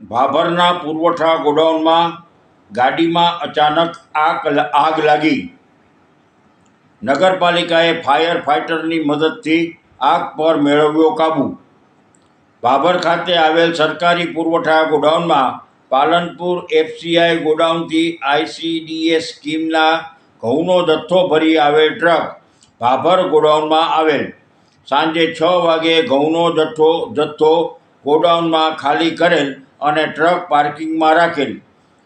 ભાભરના પુરવઠા ગોડાઉનમાં ગાડીમાં અચાનક આગ આગ લાગી. નગરપાલિકાએ ફાયર ફાઇટરની મદદથી આગ પર મેળવ્યો કાબૂ. ભાભર ખાતે આવેલ સરકારી પુરવઠા ગોડાઉનમાં પાલનપુર એફસીઆઈ ગોડાઉનથી આઈસીડીએસ સ્કીમના ઘઉંનો જથ્થો ભરી આવેલ ટ્રક ભાભર ગોડાઉનમાં આવેલ. સાંજે છ વાગે ઘઉંનો જથ્થો જથ્થો ગોડાઉનમાં ખાલી કરેલ અને ટ્રક પાર્કિંગમાં રાખેલ.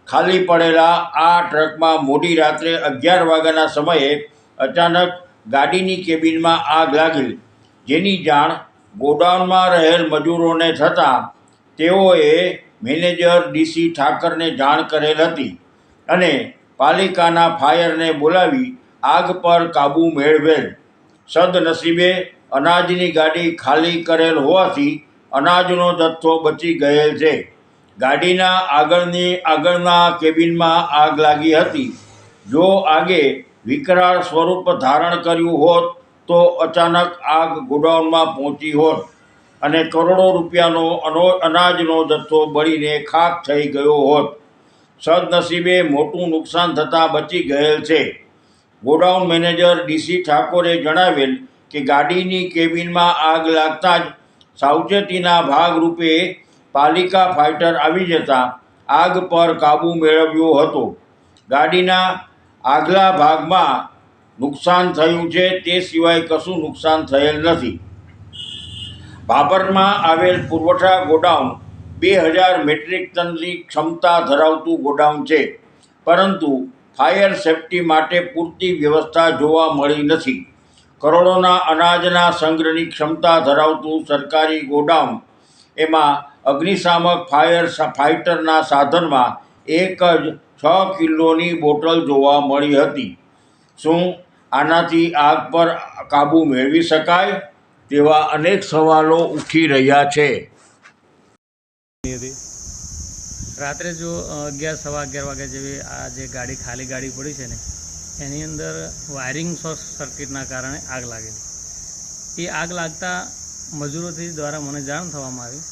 ખાલી પડેલા આ ટ્રકમાં મોડી રાત્રે અગિયાર વાગ્યાના સમયે અચાનક ગાડીની કેબિનમાં આગ લાગેલ જેની જાણ ગોડાઉનમાં રહેલ મજૂરોને થતાં તેઓએ મેનેજર ડીસી ઠાકરને જાણ કરેલ હતી અને પાલિકાના ફાયરને બોલાવી આગ પર કાબૂ મેળવેલ. સદનસીબે અનાજની ગાડી ખાલી કરેલ હોવાથી અનાજનો જથ્થો બચી ગયેલ છે. ગાડીના આગળની આગળના કેબિનમાં આગ લાગી હતી. જો આગે વિકરાળ સ્વરૂપ ધારણ કર્યું હોત, તો અચાનક આગ ગોડાઉનમાં પહોંચી હોત અને કરોડો રૂપિયાનો અનો, અનાજનો જથ્થો બળીને ખાક થઈ ગયો હોત. સદનસીબે મોટું નુકસાન થતાં બચી ગયેલ છે. ગોડાઉન મેનેજર ડીસી ઠાકોરે જણાવેલ કે ગાડીની કેબિનમાં આગ લાગતા જ સાવચેતીના ભાગરૂપે પાલિકા ફાઇટર આવી જતાં આગ પર કાબૂ મેળવ્યો હતો. ગાડીના આગલા ભાગમાં નુકસાન થયું છે, તે સિવાય કશું નુકસાન થયેલ નથી. ભાભરમાં આવેલ પુરવઠા ગોડાઉન બે હજાર મેટ્રિક ટનની ક્ષમતા ધરાવતું ગોડાઉન છે, પરંતુ ફાયર સેફટી માટે પૂરતી વ્યવસ્થા જોવા મળી નથી. કરોડોના અનાજના સંગ્રહની ક્ષમતા ધરાવતું સરકારી ગોડાઉન, એમાં અગ્નિશામક ફાયર ફાઇટરના સાધનમાં એક જ છ કિલોની બોટલ જોવા મળી હતી. શું આનાથી આગ પર કાબૂ મેળવી શકાય? તેવા અનેક સવાલો ઉઠી રહ્યા છે. રાત્રે જો અગિયાર, સવા અગિયાર વાગ્યા જેવી આ જે ગાડી, ખાલી ગાડી પડી છે ને, એની અંદર વાયરિંગ શોર્ટ સર્કિટના કારણે આગ લાગેલી. એ આગ લાગતા મજૂરોથી દ્વારા મને જાણ થવામાં આવી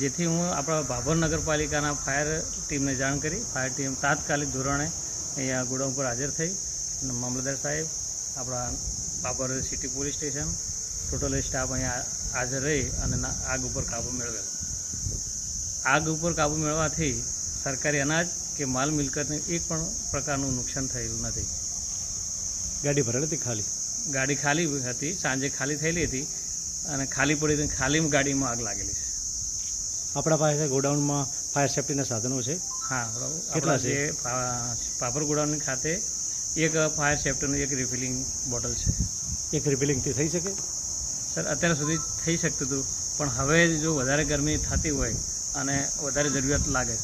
જેથી હું આપણા ભાભર નગરપાલિકાના ફાયર ટીમને જાણ કરી ફાયર ટીમ તાત્કાલિક ધોરણે અહીંયા ગોડાઉન પર હાજર થઈ. અને મામલતદાર સાહેબ આપણા Bhabhar city police station total staff અહીંયા હાજર રહી અને આગ ઉપર કાબૂ મેળવેલો. આગ ઉપર કાબૂ મેળવવાથી સરકારી અનાજ કે માલ મિલકતને એક પણ પ્રકારનું નુકસાન થયેલું નથી. ગાડી ભરેલી હતી ખાલી? ગાડી ખાલી હતી સાંજે ખાલી થયેલી હતી અને ખાલી પડી ખાલી ગાડીમાં આગ લાગેલી છે. આપણા પાસે ગોડાઉનમાં ફાયર સેફ્ટીના સાધનો છે. હા કેટલા છે? પાપર ગોડાઉન ખાતે એક ફાયર સેફ્ટીનું એક રિફિલિંગ બોટલ છે. એક રિફિલિંગથી થઈ શકે? સર અત્યાર સુધી થઈ શકતું હતું પણ હવે જો વધારે ગરમી થતી હોય અને વધારે જરૂરિયાત લાગે.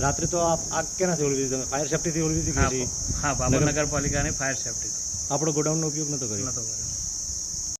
રાત્રે તો આપ આગ કેનાથી ઓળવી દીધી? તમે ફાયર સેફ્ટીથી ઓળવી દીધી હા હા બાબર નગર- નગરપાલિકાની ફાયર સેફ્ટી આપણો ગોડાઉનનો ઉપયોગ નહોતો કર્યો? નહોતો કર્યો.